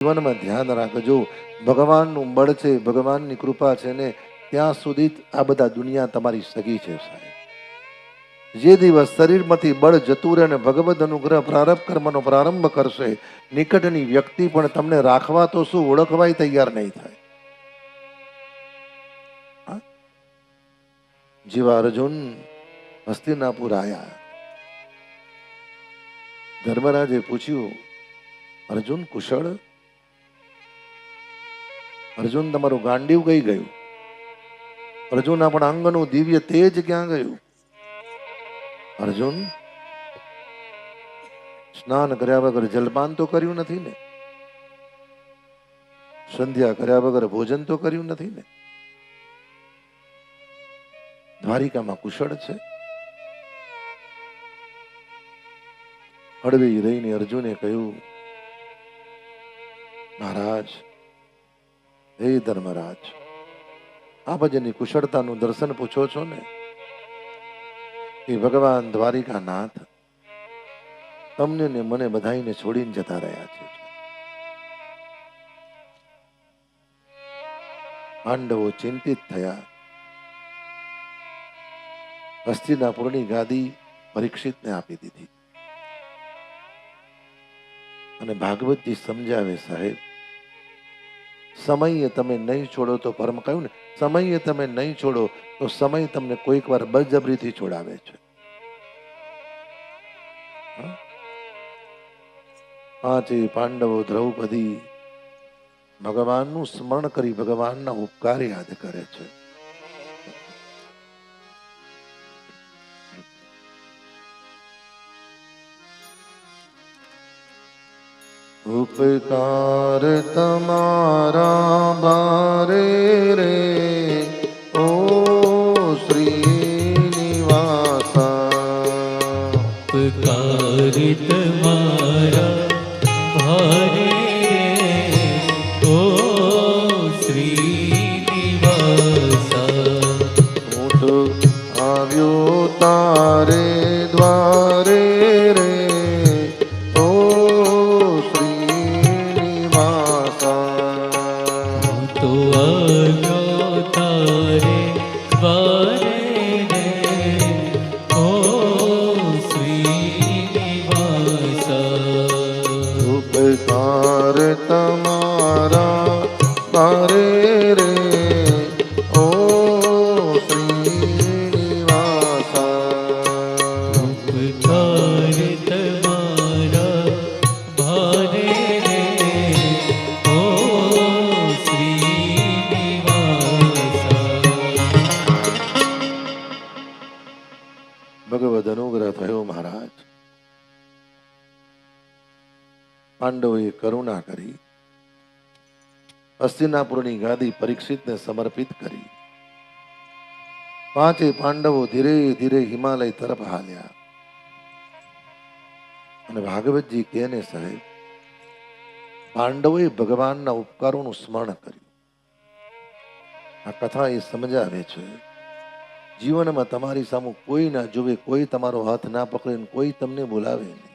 જીવનમાં ધ્યાન રાખજો. ભગવાનનું બળ છે, ભગવાનની કૃપા છે ને ત્યાં સુધી આ બધા દુનિયા તમારી સગી છે સાહેબ. જે દિવસ શરીરમાંથી બળ જતું રહે અને ભગવદ અનુગ્રહ પ્રારંભ કર્મનો પ્રારંભ કરશે, નિકટની વ્યક્તિ પણ તમને રાખવા તો શું ઓળખવાય તૈયાર નહીં થાય. જેવા અર્જુન હસ્તિનાપુર આવ્યા ધર્મરાજે પૂછ્યું, અર્જુન, કુશળ અર્જુન તમારું ગાંડિયું કઈ ગયું. અર્જુન આપણા અંગનું દિવ્ય તેજ ક્યાં ગયું? અર્જુન, સ્નાન કર્યા વગર જલપાન તો કર્યું નથી ને? સંધ્યા કર્યા વગર ભોજન તો કર્યું નથી ને? દ્વારિકામાં કુશળ છે? હળવી રહીને અર્જુને કહ્યું, મહારાજ હે ધર્મરાજ, આ ભજનની કુશળતાનું દર્શન પૂછો છો ને? એ ભગવાન દ્વારિકા નાથ તમને ને મને બધાઈને છોડીને જતા રહ્યા છે પાંડવો ચિંતિત થયા. હસ્તિનાપુરની ગાદી પરીક્ષિતને આપી દીધી. અને ભાગવતજી સમજાવે સાહેબ સમયે તમે નહીં છોડો તો પરમ કહ્યું ને, સમયે તમે નહીં છોડો તો સમય તમને કોઈક વાર બળજબરીથી છોડાવે છે? પાંચે પાંડવો દ્રૌપદી ભગવાનનું સ્મરણ કરી ભગવાનના ઉપકાર યાદ કરે છે ઉપકાર તમારા બારે રે. ઓ શ્રીનિવાસા. ઉપકાર તમારા તારે તમારા તારે રે ભગવદ અનુગ્રહ થયો મહારાજ. પાંડવોએ કરુણા કરી, હસ્તિનાપુરની ગાદી પરીક્ષિતને સમર્પિત કરી. પાંચે પાંડવો ધીરે ધીરે હિમાલય તરફ હાલ્યા. અને ભાગવતજી કહે ને સાહેબ, પાંડવોએ ભગવાનના ઉપકારોનું સ્મરણ કર્યું. આ કથા એ સમજાવે છે જીવનમાં તમારી સામે કોઈ ના જોવે, કોઈ તમારો હાથ ના પકડે કોઈ તમને બોલાવે નહીં.